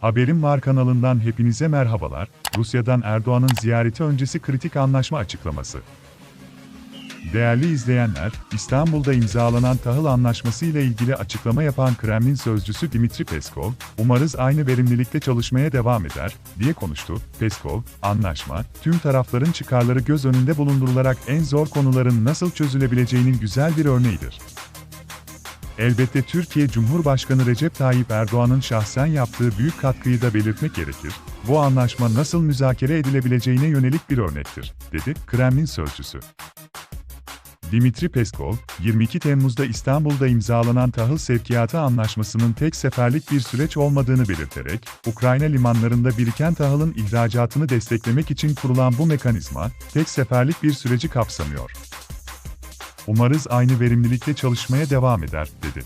Haberim Var kanalından hepinize merhabalar. Rusya'dan Erdoğan'ın ziyareti öncesi kritik anlaşma açıklaması. Değerli izleyenler, İstanbul'da imzalanan tahıl anlaşması ile ilgili açıklama yapan Kremlin sözcüsü Dimitri Peskov, umarız aynı verimlilikte çalışmaya devam eder, diye konuştu. Peskov, anlaşma, tüm tarafların çıkarları göz önünde bulundurularak en zor konuların nasıl çözülebileceğinin güzel bir örneğidir. Elbette Türkiye Cumhurbaşkanı Recep Tayyip Erdoğan'ın şahsen yaptığı büyük katkıyı da belirtmek gerekir. Bu anlaşma nasıl müzakere edilebileceğine yönelik bir örnektir, dedi Kremlin sözcüsü. Dimitri Peskov, 22 Temmuz'da İstanbul'da imzalanan tahıl sevkiyatı anlaşmasının tek seferlik bir süreç olmadığını belirterek, Ukrayna limanlarında biriken tahılın ihracatını desteklemek için kurulan bu mekanizma, tek seferlik bir süreci kapsamıyor. Umarız aynı verimlilikte çalışmaya devam eder, dedi.